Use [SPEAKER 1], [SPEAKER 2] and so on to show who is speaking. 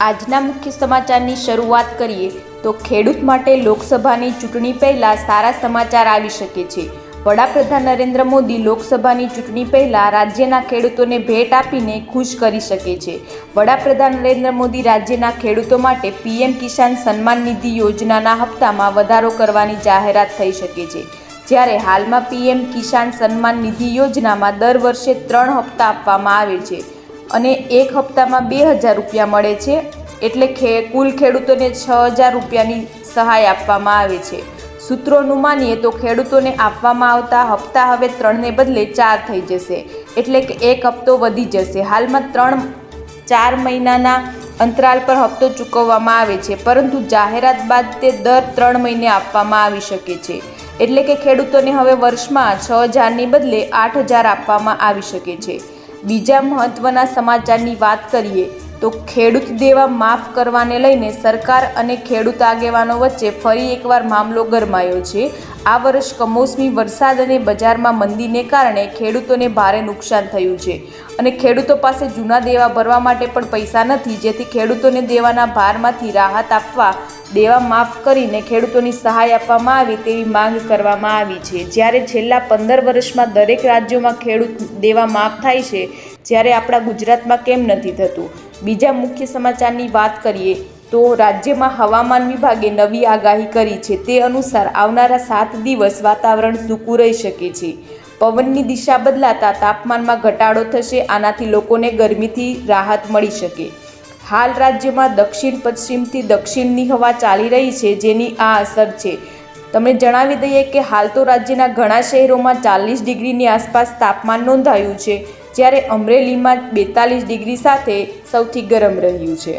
[SPEAKER 1] આજના મુખ્ય સમાચારની શરૂઆત કરીએ તો ખેડૂત માટે લોકસભાની ચૂંટણી પહેલાં સારા સમાચાર આવી શકે છે. વડાપ્રધાન નરેન્દ્ર મોદી લોકસભાની ચૂંટણી પહેલાં રાજ્યના ખેડૂતોને ભેટ આપીને ખુશ કરી શકે છે. વડાપ્રધાન નરેન્દ્ર મોદી રાજ્યના ખેડૂતો માટે પીએમ કિસાન સન્માન નિધિ યોજનાના હપ્તામાં વધારો કરવાની જાહેરાત થઈ શકે છે. જ્યારે હાલમાં પીએમ કિસાન સન્માન નિધિ યોજનામાં દર વર્ષે ત્રણ હપ્તા આપવામાં આવે છે. અને એક હપ્તામાં બે હજાર રૂપિયા મળે છે. એટલે ખે, કુલ ખેડૂતોને છ હજાર રૂપિયાની સહાય આપવામાં આવે છે. સૂત્રોનું માનીએ તો ખેડૂતોને આપવામાં આવતા હપ્તા હવે ત્રણને બદલે ચાર થઈ જશે. એટલે કે એક હપ્તો વધી જશે. હાલમાં ત્રણ, ચાર મહિનાના અંતરાલ પર હપ્તો ચૂકવવામાં આવે છે. પરંતુ જાહેરાત બાદ તે દર ત્રણ મહિને આપવામાં આવી શકે છે. એટલે કે ખેડૂતોને હવે વર્ષમાં છ હજારની બદલે આઠ હજાર આપવામાં આવી શકે છે. બીજા મહત્ત્વના સમાચારની વાત કરીએ, તો ખેડૂત દેવા માફ કરવાને લઈને સરકાર અને ખેડૂત આગેવાનો વચ્ચે ફરી એકવાર મામલો ગરમાયો છે. આ વર્ષ કમોસમી વરસાદ અને બજારમાં મંદીને કારણે ખેડૂતોને ભારે નુકસાન થયું છે અને ખેડૂતો પાસે જૂના દેવા ભરવા માટે પણ પૈસા નથી, જેથી ખેડૂતોને દેવાના ભારમાંથી રાહત આપવા દેવા માફ કરીને ખેડૂતોની સહાય આપવામાં આવે તેવી માંગ કરવામાં આવી છે. જ્યારે છેલ્લા પંદર વર્ષમાં દરેક રાજ્યોમાં ખેડૂત દેવા માફ થાય છે જ્યારે આપણા ગુજરાતમાં કેમ નથી થતું? બીજા મુખ્ય સમાચારની વાત કરીએ, તો રાજ્યમાં હવામાન વિભાગે નવી આગાહી કરી છે. તે અનુસાર આવનારા સાત દિવસ વાતાવરણ સૂકું રહી શકે છે. પવનની દિશા બદલાતા તાપમાનમાં ઘટાડો થશે, આનાથી લોકોને ગરમીથી રાહત મળી શકે. હાલ રાજ્યમાં દક્ષિણ, પશ્ચિમથી દક્ષિણની હવા ચાલી રહી છે, જેની આ અસર છે. તમને જણાવી દઈએ કે હાલ તો રાજ્યના ઘણા શહેરોમાં ચાલીસ ડિગ્રીની આસપાસ તાપમાન નોંધાયું છે, જ્યારે અમરેલીમાં બેતાલીસ ડિગ્રી સાથે સૌથી ગરમ રહ્યું છે.